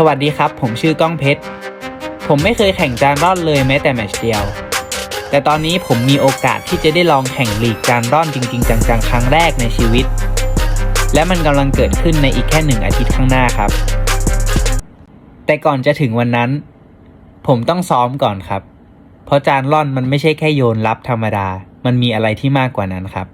สวัสดีครับ ผมชื่อก้องเพชร ผมไม่เคยแข่งจานร่อนเลยแม้แต่แมตช์เดียว แต่ตอนนี้ผมมีโอกาสที่จะได้ลองแข่งลีกจานร่อนจริง ๆ จังๆ ครั้งแรกในชีวิต และมันกำลังเกิดขึ้นในอีกแค่หนึ่งอาทิตย์ข้างหน้าครับ แต่ก่อนจะถึงวันนั้น ผมต้องซ้อมก่อนครับ เพราะจานร่อนมันไม่ใช่แค่โยนรับธรรมดา มันมีอะไรที่มากกว่านั้นครับ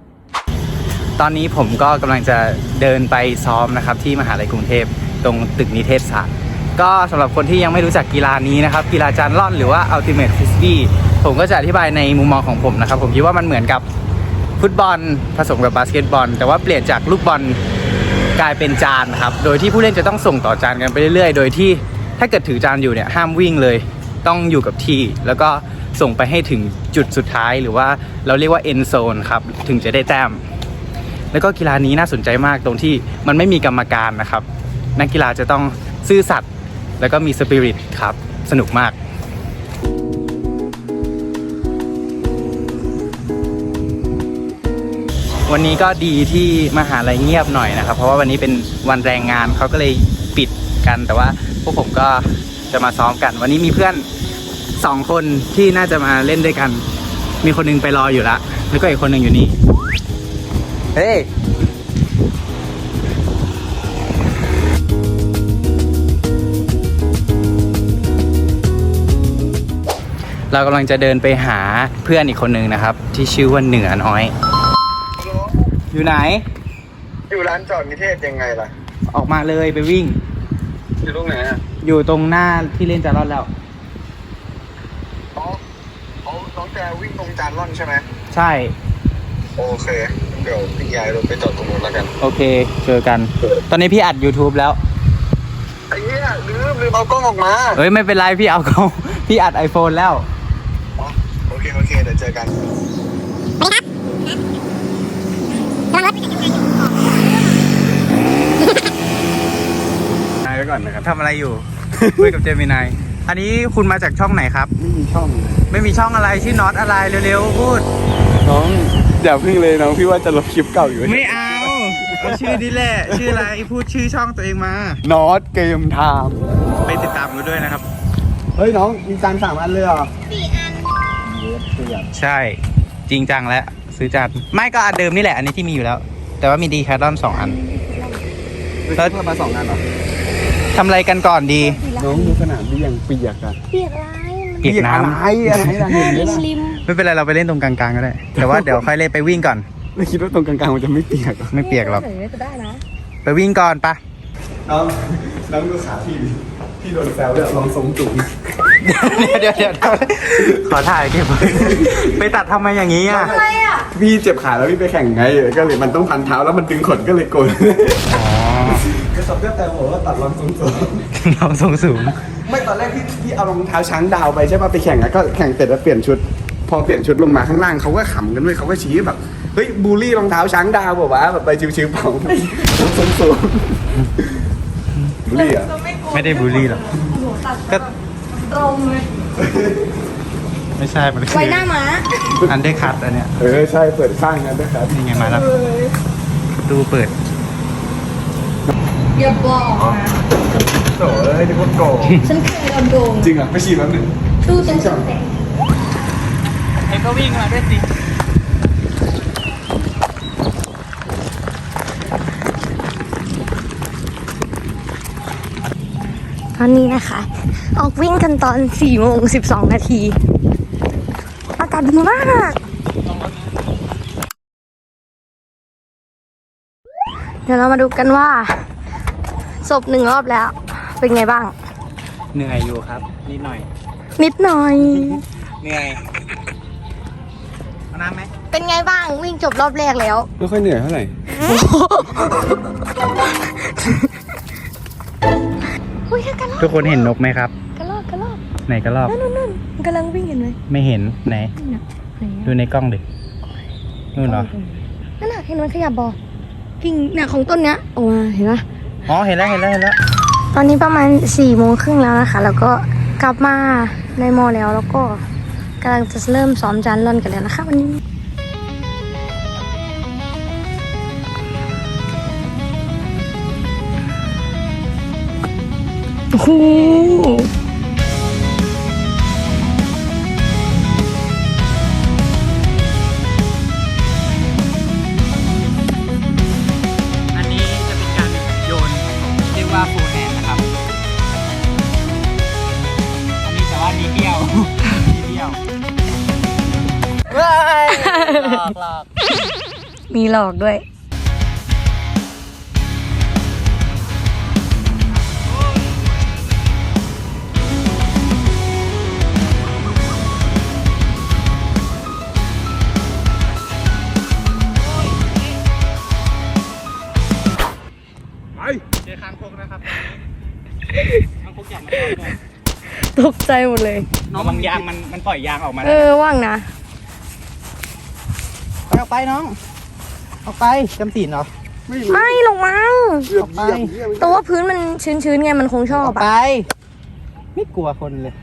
ตอนนี้ผมก็กำลังจะเดินไปซ้อมนะครับที่มหาลัยกรุงเทพตรงตึกนิเทศศาสตร์ ก็สำหรับคนที่ยังไม่รู้จักกีฬานี้นะครับกีฬาจานล่อนหรือว่า Ultimate Frisbee ผมก็จะอธิบายในมุมมองของผมนะครับ ผมคิดว่ามันเหมือนกับฟุตบอลผสมกับบาสเกตบอล แต่ว่าเปลี่ยนจากลูกบอลกลายเป็นจานครับ โดยที่ผู้เล่นจะต้องส่งต่อจานกันไปเรื่อยๆ โดยที่ถ้าเกิดถือจานอยู่เนี่ยห้ามวิ่งเลย ต้องอยู่กับที่ แล้วก็ส่งไปให้ถึงจุดสุดท้ายหรือว่าเราเรียกว่า end zone ครับถึงจะได้แต้ม แล้วก็กีฬานี้น่าสนใจมากตรงที่มันไม่มีกรรมการนะครับ นักกีฬาจะต้องซื่อสัตย์ แล้วก็มีสปิริตครับ สนุกมาก วันนี้ก็ดีที่มหาลัยเงียบหน่อยนะครับ เพราะว่าวันนี้เป็นวันแรงงานเขาก็เลยปิดกัน แต่ว่าพวกผมก็จะมาซ้อมกัน วันนี้มีเพื่อนสองคนที่น่าจะมาเล่นด้วยกัน มีคนหนึงไปรออยู่ละแล้วก็อีกคนหนึ่งอยู่นี่ เฮ้ย เรากำลังจะเดินไปหาเพื่อนอีกคนหนึ่งนะครับ ที่ชื่อว่าเหนือน้อย อยู่ไหน อยู่ร้านจอดนิเทศยังไงล่ะ ออกมาเลยไปวิ่ง อยู่ตรงไหนอะอยู่ตรงหน้าที่เล่นจารอดแล้ว อ๋อเขาน้องแกวิ่งตรงจานร่อนใช่ไหมใช่ โอเค เดี๋ยวพี่ยายรถไปจอดตรงนู้นแล้วกัน โอเค เจอกัน ตอนนี้พี่อัด YouTube แล้ว ไอ้เหี้ยลืมลืมเอากล้องออกมา เฮ้ย ไม่เป็นไร พี่เอาเขา พี่อัด iPhone แล้วอ๋อโอ เค โอเค เดี๋ยวเจอกันนายไว้ก่อนนะครับทำอะไรอยู่ คุยกับเจมินาย อันนี้คุณมาจากช่องไหนครับ ไม่มีช่องไม่มีช่องอะไรชื่อน็อตอะไรเร็วๆพูด น้องอย่าพึ่งเลยน้องพี่ว่าจะลบคลิปเก่าอยู่ ไม่เอาเอาชื่อนี้แหละ ชื่ออะไรพูดชื่อช่องตัวเองมา นอตเกมไทม์ไปติดตามกันด้วยนะครับ เฮ้ยน้องมีจานสามอันเลยเหรอ ใช่ จริงจังแล้วซื้อจานไม่ก็อันเดิมนี่แหละ อันนี้ที่มีอยู่แล้ว แต่ว่ามีดีแคทลอนสองอันเพิ่มมาสองอันเหรอทำอะไรกันก่อนดี น้องดูสนามที่ยังเปียกอะเปียกอะไรเปียกน้ำ อะไรอะไรล่ะเห็นไหมล่ะริมไม่เป็นไรเราไปเล่นตรงกลางๆก็ได้ แต่ว่าเดี๋ยวค่อยเล่นไปวิ่งก่อน ไม่คิดว่าตรงกลางๆมันจะไม่เปียกเหรอไม่เปียกหรอกเฉยๆจะได้นะไปวิ่งก่อนปะน้องน้องดูขาพี่ดิ พี่โดนแซวเลยลองทรงจุ๋มเดี๋ยวเดี๋ยวเดี๋ยวขอถ่ายเก็บไว้ไปตัดทำไมอย่างนี้อะ อะไรอะพี่เจ็บขาแล้วพี่ไปแข่งไง ก็เลยมันต้องพันเท้าแล้วมันดึงขนก็เลยโกนอ๋อก็สอบเลือกแต่ผมว่าตัดรองทรงสูงเราทรงสูง ไม่ตอนแรกพี่พี่เอารองเท้าช้างดาวไปใช่ป่ะไปแข่งแล้วก็แข่งเสร็จแล้วเปลี่ยนชุด พอเปลี่ยนชุดลงมาข้างล่างเขาก็ขำกันด้วยเขาก็ชี้แบบเฮ้ยบูลลี่รองเท้าช้างดาวบอกว่าแบบไปชิวๆเปล่าทรงสูงบูลลี่เหรอะไม่ ได้บูลลี่หรอก ก็ตรงเลยไม่ใช่ มันคือไว้หน้าม้าอันเดอร์คัตอันเนี้ยเออใช่เปิดข้างกันด้วยครับนี่ไงมาแล้วประตูเปิด อย่าบอกนะโถ่เอ้ยนี่คนโกงฉันเคยโดนโดงจริงอะไม่ชี้แล้วหนึ่งตู้ตรงชั้นแต่งเอ็ก็วิ่งมาด้วยสิ อนนี้นะคะ ออกวิ่งกันตอน4โมง12 นาที อากาศดีมาก เดี๋ยวเรามาดูกันว่าศพหนึ่งรอบแล้ว เป็นไงบ้าง เหนื่อยอยู่ครับ นิดหน่อย นิดหน่อย เหนื่อยเอาน้ำไหมเป็นไงบ้างวิ่งจบรอบแรกแล้ว ไม่ค่อยเหนื่อยเท่าไหร่ อุ้ยกระรอกทุกคนเห็นนกไหมครับ กระรอกกระรอกไหนกระรอกนั่นนั่นนั่นมันกำลังวิ่งเห็นไหมไม่เห็นไหน นั่นน่ะไหนดูอะในกล้องดินู่นเหรอนั่นน่ะเห็นมันขยับบอกกิ่งเนี่ยของต้นเนี้ยออกมาเห็นปะอ๋อเห็นแล้วเห็นแล้วเห็นแล้วตอนนี้ประมาณสี่โมงครึ่งแล้วนะคะ แล้วก็กลับมาในมอแล้วแล้วก็กำลังจะเริ่มซ้อมจานร่อนกันแล้วนะคะวันนี้ โอ้โหอันนี้จะเป็นการโยนเรียกว่าโฟร์แฮนด์นะครับ อันนี้แต่ว่ามีเดียวมีเดียวว้ายหลอกหลอกมีหลอกด้วย ตอมด้วยตกใจหมดเลย น้องบางยางมันมันปล่อยยางออกมาเอแล้วอว่างนะ ไปออกไปน้อง ออกไปจำศีลเหรอ ไม่รู้ไม่หรอกมั้งเกือบเหยียบเหี้ยแต่ว่าพื้นมันชื้นๆไงมันคงชออบอกอะไปไม่กลัวคนเลย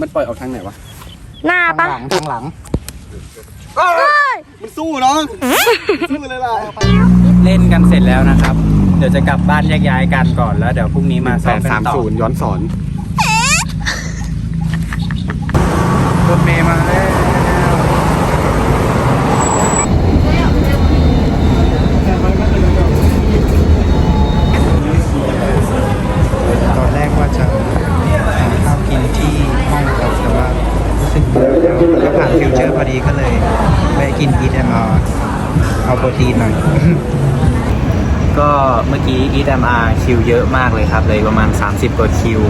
มันปล่อยออกทางไหนวะ หน้าทางปะหลังทางหลังมันสู้น้อง สู้เลยล่ะ เล่นกันเสร็จแล้วนะครับ เดี๋ยวจะกลับบ้านแยกย้ายกันก่อนแล้วเดี๋ยวพรุ่งนี้มาแปซ้อมดกัสามนต่อ ศูนย์ย้อนสอน คิวเยอะมากเลยครับเลยประมาณ 30 กว่าคิว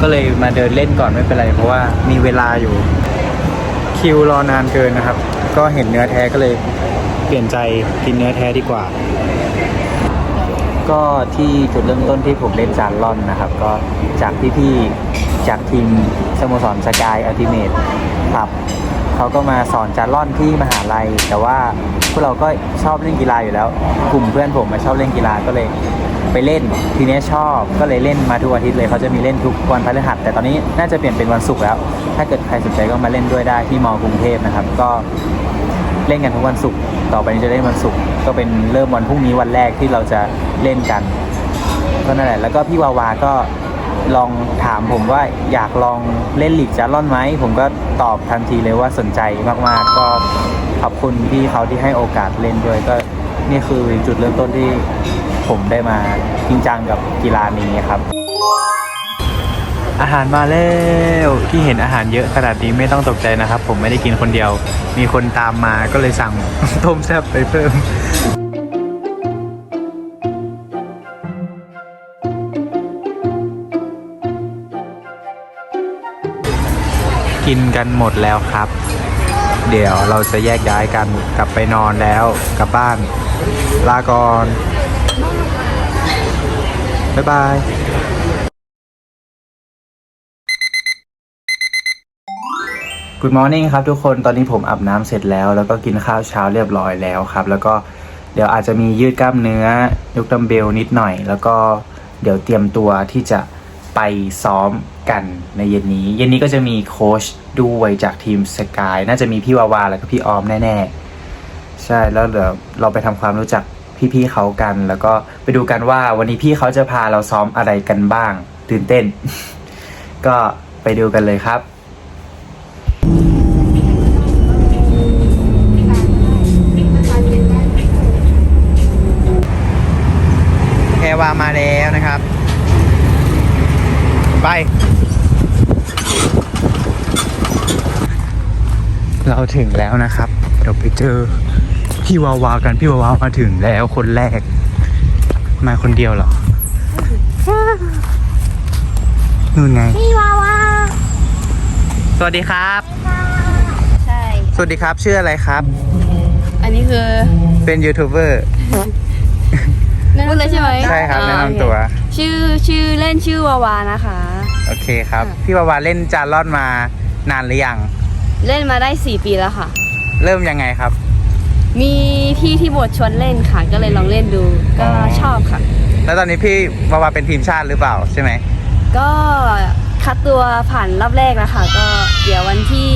ก็เลยมาเดินเล่นก่อนไม่เป็นไร เพราะว่ามีเวลาอยู่คิวรอนานเกินนะครับ ก็เห็นเนื้อแท้ก็เลยเปลี่ยนใจกินเนื้อแท้ดีกว่า ก็ที่จุดเริ่มต้นที่ผมเล่นจานล่อนนะครับ ก็จากพี่ๆจากทีมสโมสรสกายอัลติเมทครับเขาก็มาสอนจานล่อนที่มหาลัย แต่ว่าพวกเราก็ชอบเล่นกีฬาอยู่แล้ว กลุ่มเพื่อนผมมาชอบเล่นกีฬาก็เลย ไปเล่นทีนี้ชอบก็เลยเล่นมาทุกอาทิตย์เลยเขาจะมีเล่นทุกวันพฤหัสแต่ตอนนี้น่าจะเปลี่ยนเป็นวันศุกร์แล้ว ถ้าเกิดใครสนใจก็มาเล่นด้วยได้ที่มอกรุงเทพนะครับก็เล่นกันทุกวันศุกร์ต่อไปนี้จะเล่นวันศุกร์ก็เป็นเริ่มวันพรุ่งนี้วันแรกที่เราจะเล่นกันก็นั่นแหละแล้วก็พี่วาวาก็ลองถามผมว่าอยากลองเล่นหลีกจารอนไหมผมก็ตอบทันทีเลยว่าสนใจมากๆ ก็ขอบคุณพี่เขาที่ให้โอกาสเล่นด้วยก็นี่คือจุดเริ่มต้นที่ ผมได้มาจริงจังกับกีฬานี้ครับ อาหารมาแล้วที่เห็นอาหารเยอะขนาดนี้ไม่ต้องตกใจนะครับ ผมไม่ได้กินคนเดียว มีคนตามมาก็เลยสั่งต้มแซ่บไปเพิ่มกินกันหมดแล้วครับ เดี๋ยวเราจะแยกย้ายกันกลับไปนอนแล้วกลับบ้าน ลาก่อน บ๊ายบาย Good morning ครับทุกคนตอนนี้ผมอาบน้ำเสร็จแล้ว แล้วก็กินข้าวเช้าเรียบร้อยแล้วครับ แล้วก็เดี๋ยวอาจจะมียืดกล้ามเนื้อยกดัมเบลนิดหน่อย แล้วก็เดี๋ยวเตรียมตัวที่จะไปซ้อมกันในเย็นนี้ เย็นนี้ก็จะมีโค้ชด้วยจากทีมสกายน่าจะมีพี่วาวาแล้วก็พี่ออมแน่ๆ ใช่แล้วเดี๋ยวเราไปทำความรู้จัก พี่ๆเขากัน แล้วก็ไปดูกันว่าวันนี้พี่เขาจะพาเราซ้อมอะไรกันบ้าง ตื่นเต้น ก็ไปดูกันเลยครับแพรวามาแล้วนะครับ ไป เราถึงแล้วนะครับ เดี๋ยวไปเจอ พี่วาวากันพี่วาวามาถึงแล้วคนแรก มาคนเดียวเหรอนู่นไง พี่วาวาสวัสดีครับ ใช่ สวัสดีครับชื่ออะไรครับ อันนี้คือ เป็นยูทูบเบอร์พูดเลยใช่ไหมใช่ครับอ่าแนะนำตัวโอเคชื่อชื่อเล่นชื่อวาวานะคะ โอเคครับ พี่วาวาเล่นจานลอดมานานหรือยัง เล่นมาได้4ปีแล้วค่ะ เริ่มยังไงครับ มีพี่ที่บทชวนเล่นค่ะ ก็เลยลองเล่นดู ก็อ๋อชอบค่ะ แล้วตอนนี้พี่วาวาเป็นทีมชาติหรือเปล่าใช่ไหมก็คัดตัวผ่านรอบแรกแล้วค่ะก็เดี๋ยววันที่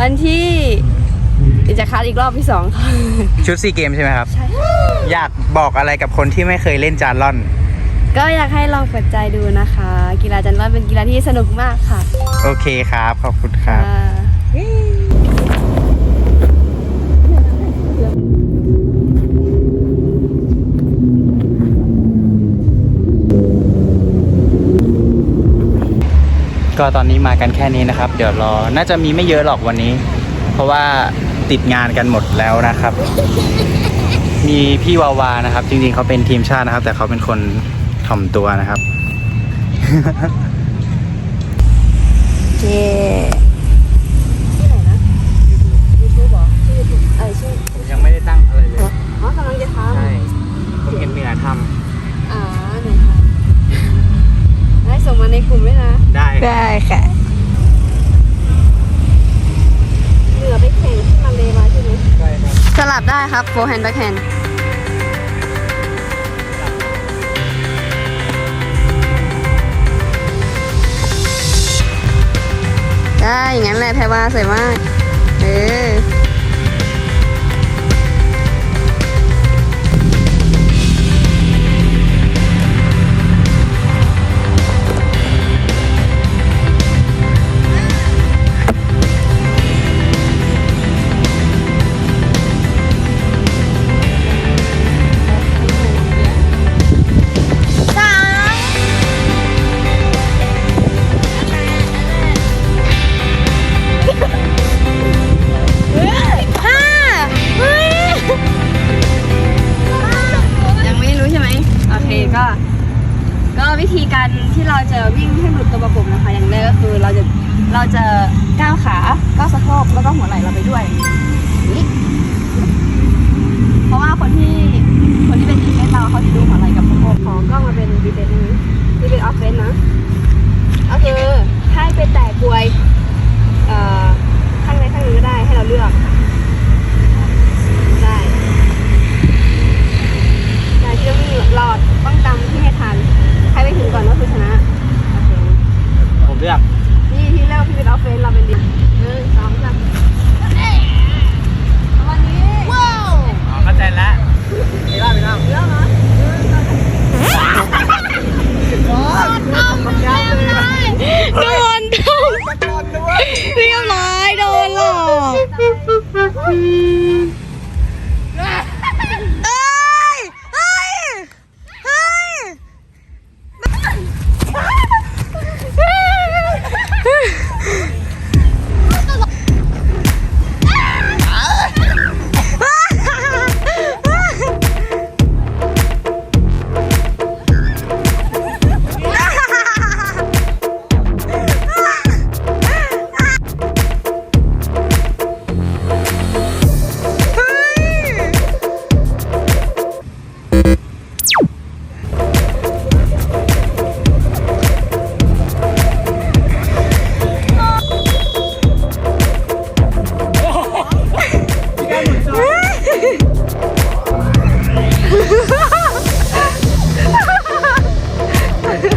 วันที่เดี๋ยวจะคัดอีกรอบที่สองค่ะ ชุดซีเกมใช่ไหมครับ ใช่อยากบอกอะไรกับคนที่ไม่เคยเล่นจานลอน ก็อยากให้ลองเปิดใจดูนะคะ กีฬาจันทร์รอดเป็นกีฬาที่สนุกมากค่ะโอเคครับ ขอบคุณครับ อ่า ก็ตอนนี้มากันแค่นี้นะครับ เดี๋ยวรอ น่าจะมีไม่เยอะหรอกวันนี้ เพราะว่าติดงานกันหมดแล้วนะครับ มีพี่วาวานะครับ จริงๆเขาเป็นทีมชาตินะครับ แต่เขาเป็นคนถ่อมตัวนะครับ เย่ชื่อไหนนะยูทูบเหรอชื่อยูทูบเออชื่อ ยังไม่ได้ตั้งอะไรเลย อ๋อกำลังจะทำ ใช่ผมเห็นเมียท อ่าไหนคะได้ส่งมาในกลุ่มด้วยนะำได้ ได้ค่ะ เหลือไปแข่งที่มาเลมาใช่ไหม ใช่ครับ สลั บได้ครับโฟร์แฮนด์แบ็คแฮนด์ได้อย่างนั้นแหละแพรว่าสวยมาก ก็วิธีการที่เราจะวิ่งให้หลุดตัวประกบนะคะ อย่างแรกก็คือเราจะเราจะก้าวขาก้าวสะโพกแล้วก็หัวไหล่เราไปด้วยนี้เพราะว่าคนที่คนที่เป็นดีเฟนเราเขาจะดูหัวไหล่กับสะโพกของกล้องมาเป็นดีเฟนนี้ที่เป็นออฟเฟนนะก็คือให้ไปแตะกลวยเอ่อข้างในข้างหนึงก็ได้ให้เราเลือกได้นายที่ต้องวิ่งรอดต้องจำที่ให้ทัน ใครไปถึงก่อนก็คือชนะโอเคผมเลือกนี่ที่เริ่มพี่เป็นออฟเฟนเราเป็น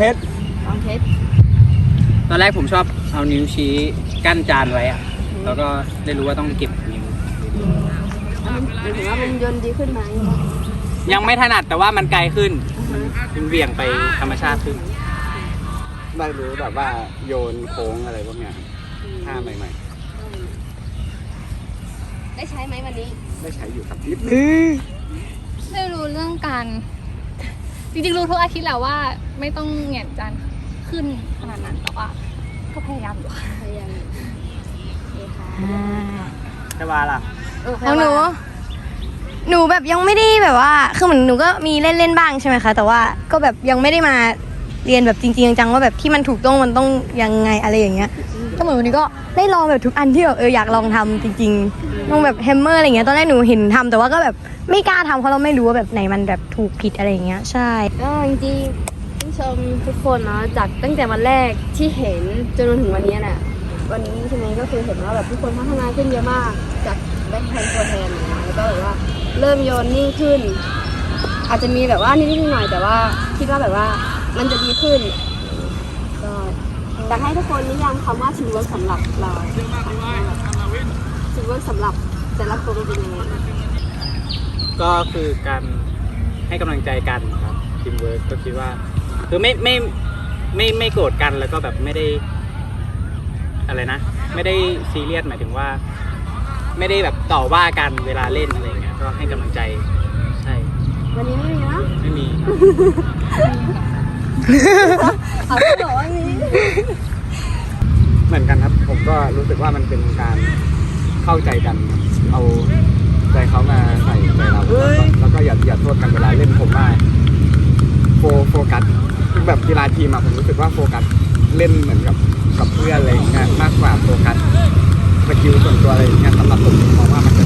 เพชรลองเทสตอนแรกผมชอบเอานิ้วชี้กั้นจานไว้อะแล้วก็ได้รู้ว่าต้องเก็บนิ้วมันหมายถึงว่ามันยนต์ดีขึ้นไหมยังไม่ถนัดแต่ว่ามันไกลขึ้นมันเบี่ยงไปธรรมชาติขึ้น ได้รู้แบบว่าโยนโค้งอะไรพวกเนี้ยท่าใหม่ ได้ใช้ไหมวันนี้ๆ ได้ใช้อยู่ครับนิดนึง ได้รู้เรื่องการ จริงๆรู้ทุกอาทิตย์แหละว่า ไม่ต้องเหงียนจานขึ้นขนาดนั้นแต่ว่าก็พยายามอยู่ค่ะพยายามโอเคค่ะใช่ว่าล่ะเออของหนู หนูแบบยังไม่ได้แบบว่า คือเหมือนหนูก็มีเล่นเล่นๆบ้างใช่ไหมคะ แต่ว่าก็แบบยังไม่ได้มาเรียนแบบจริงๆจังๆว่าแบบที่มันถูกต้องมันต้องยังไงอะไรอย่างเงี้ย ก็เหมือนวันนี้ก็ได้ลองแบบทุกอันที่แบบเอออยากลองทำจริงๆลองแบบแฮมเมอร์อะไรเงี้ยตอนแรกหนูเห็นทำแต่ว่าก็แบบไม่กล้าทำเพราะเราไม่รู้ว่าแบบไหนมันแบบถูกผิดอะไรเงี้ยใช่ก็จริงๆชื่นชมทุกคนเนาะจากตั้งแต่วันแรกที่เห็นจนถึงวันนี้น่ะวันนี้ใช่ไหมก็คือเห็นว่าแบบทุกคนพัฒนาขึ้นเยอะมาก จากแบ็คแฮนด์ตัวแทนนะแล้วก็แบบว่าเริ่มโยนนิ่งขึ้น อาจจะมีแบบว่านิดๆหน่อยแต่ว่าคิดว่าแบบว่ามันจะดีขึ้น อยากให้ทุกคนนิยามคำว่าทีมเวิร์กสำหรับเราทีมเวิร์กสำหรับแต่ละคนเป็นยังไงก็คือการให้กำลังใจกันครับทีมเวิร์กก็คิดว่า คือไม่ไม่ไม่ไม่โกรธกันแล้วก็แบบไม่ได้ อะไรนะ ไม่ได้ซีเรียสหมายถึงว่า ไม่ได้แบบต่อว่ากันเวลาเล่นอะไรอย่างเงี้ยก็ให้กำลังใจใช่ วันนี้ไม่มีนะไม่มี เอาที่บอกว่ามีเหมือนกันครับ ผมก็รู้สึกว่ามันเป็นการเข้าใจกัน เอาใจเขามาใส่ใจเราแล้วก็อย่าอย่าโทษกันเวลาเล่นผมว่าโฟโฟกัสแบบกีฬาทีมอะผมรู้สึกว่าโฟกัสเล่นเหมือนกับกับเพื่อนอะไรอย่างเงี้ยมากกว่าโฟกัสสกิลส่วนตัวอะไรอย่างเงี้ยสำหรับผมผมมองว่ามันจะ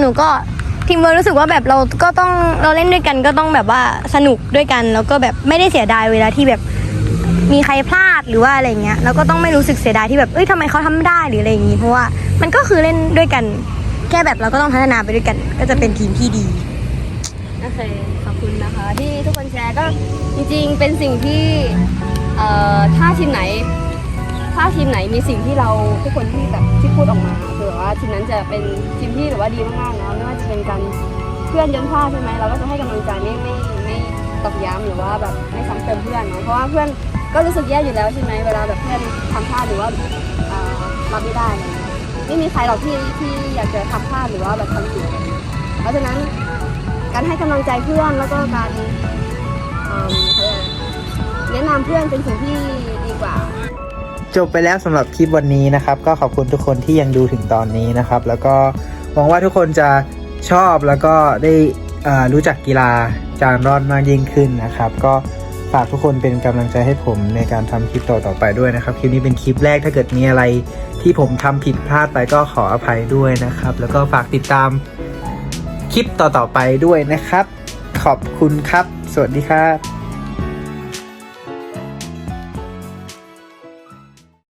หนูก็ทีมเวิร์รู้สึกว่าแบบเราก็ต้องเราเล่นด้วยกันก็ต้องแบบว่าสนุกด้วยกัน แล้วก็แบบไม่ได้เสียดายเวลาที่แบบมีใครพลาดหรือว่าอะไรเงี้ยแล้วก็ต้องไม่รู้สึกเสียดายที่แบบเอ้ยทำไมเขาทำไม่ได้หรืออะไรอย่างงี้เพราะว่ามันก็คือเล่นด้วยกันแค่แบบเราก็ต้องพัฒนาไปด้วยกัน ก็จะเป็นทีมที่ดีโอเคขอบคุณนะคะ ที่ทุกคนแชร์ก็จริงๆเป็นสิ่งที่เอ่อถ้าทีมไหน ถ้าทีมไหนมีสิ่งที่เราทุกคนที่แบบที่พูดออกมา ว่าทีมนั้นจะเป็นทีมที่แบบว่าดีมากๆนะไม่ว่าจะเป็นการเพื่อนย้นพลาใช่ไหมเราก็จะให้กำลังใจไม่ไม่ไม่ตอกย้ำหรือว่าแบบไม่ซ้ำเติมเพื่อนเนาะเพราะว่าเพื่อนก็รู้สึกแย่อยู่แล้วใช่ไหมเวลาแบบเพื่อนทำพลาดหรือว่ารับไม่ได้ ไม่มีใครหรอกที่ที่อยากจะทำพลาดหรือว่าแบบทำผิดเพราะฉะนั้นการให้กำลังใจเพื่อนแล้วก็การเอิ่มเขาเรียกอะไรแนะนำเพื่อนเป็นสิ่งที่ดีกว่า จบไปแล้วสำหรับคลิปวันนี้นะครับ ก็ขอบคุณทุกคนที่ยังดูถึงตอนนี้นะครับ แล้วก็หวังว่าทุกคนจะชอบแล้วก็ได้รู้จักกีฬาจานร่อนมากยิ่งขึ้นนะครับ ก็ฝากทุกคนเป็นกำลังใจให้ผมในการทำคลิปต่อๆไปด้วยนะครับ คลิปนี้เป็นคลิปแรกถ้าเกิดมีอะไรที่ผมทำผิดพลาดไปก็ขออภัยด้วยนะครับ แล้วก็ฝากติดตามคลิปต่อๆไปด้วยนะครับ ขอบคุณครับ สวัสดีครับ